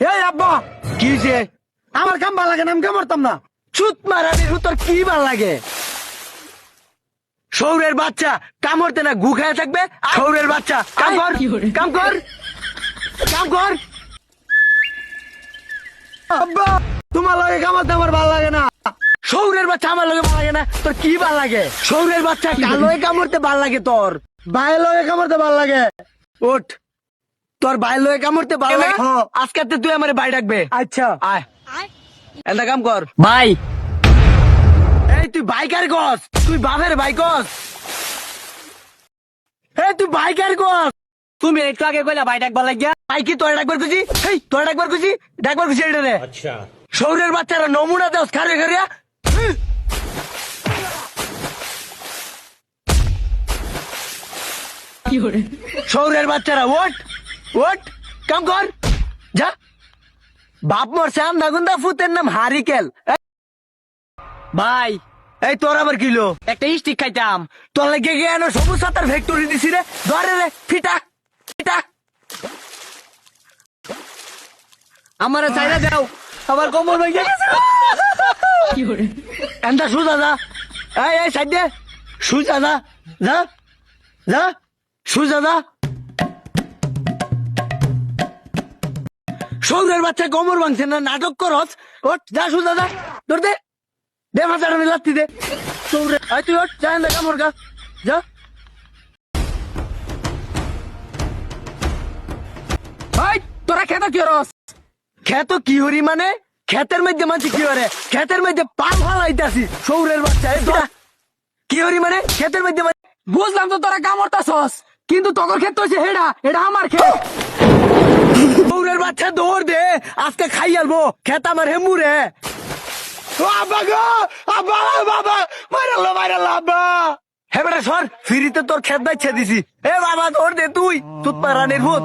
এই আব্বা! কি হয়েছে আমার কাম ভালো লাগে না আমি কামড়তাম না। চুত মারানি তোর কি ভালো লাগে। সৌরের বাচ্চা কামড়তে না গু খায় থাকবে? সৌরের বাচ্চা কাম কর কাম কর কাম কর। আব্বা তোমার লাগে কামড়তে আমার ভালো লাগে না। সৌরের বাচ্চা আমার লগে ভালো লাগে না তোর কি ভালো লাগে? সৌরের বাচ্চা কালোয় কামড়তে ভালো লাগে তোর। লগে কামড়তে ভালো লাগে। ওঠ তোর বাইর লয়ে কামড়তে ভালো লাগে হ্যাঁ। আজকে তো তুই আমার বাই ডাকবে। আচ্ছা। আয়। এটা কাম কর। ভাই। এই তুই বাইকার গস তুই বাপের ভাই গস এই তুই বাইকার গস তুমি একটু আগে কইলা ভাই ডাকবার লাগিয়া। ভাই কি তোর ডাকবার খুশি এই তোর ডাকবার খুশি ডাকবার খুশি এটা রে। আচ্ছা। শহরের বাচ্চারা নমুনা দেওস খারে খারিয়া শহরের বাচ্চারা ওট ওট কাম কর। যা। বাপ মোর শ্যাম দাগুন্দা ফুতের নাম হারিকেল। ভাই এই তোর আবার কিলো একটা স্টিক খাইতাম। তোর লাগে গিয়ে এনো সবুজ সাতার ফ্যাক্টরি দিছি রে। ধরে রে ফিটা ফিটা। আমার চাইরা দাও আমার কোমর ভেঙে গেছে। এন্দা সুজা যা এই এই সাইড দে। সুজা যা যা। যা। সুজা যা সৌরের বাচ্চা কোমর ভাঙছে না, নাটক করস। ওট যা তোর দে। লাত্তি দে। আয় তুই ওট এন্দা কামড় গা যা। ভাই, তোরা খেতা কি রস খেত কি হরি মানে? ক্ষেতের মধ্যে মাঝে কি হরে ক্ষেতের মধ্যে পাল ফালাইতাছি সৌরের বাচ্চা। তোরা কি হরি মানে? ক্ষেতের মধ্যে মাঝে- বুঝলাম তো তোরা কামড়তা সস কিন্তু তোর ক্ষেত হচ্ছে হেডা। এটা আমার ক্ষেত। বাচ্চা দৌড় দে আজকে খাই আলবো। খেত আমার হেমুরে। ও আব্বা গো আব্বা বাবা মারাল্লো মারাল্লো আব্বা। হে বেটা সর ফিরিতে তোর খেত দিছি। এ বাবা দৌড় দে তুই তুত রানের ভূত।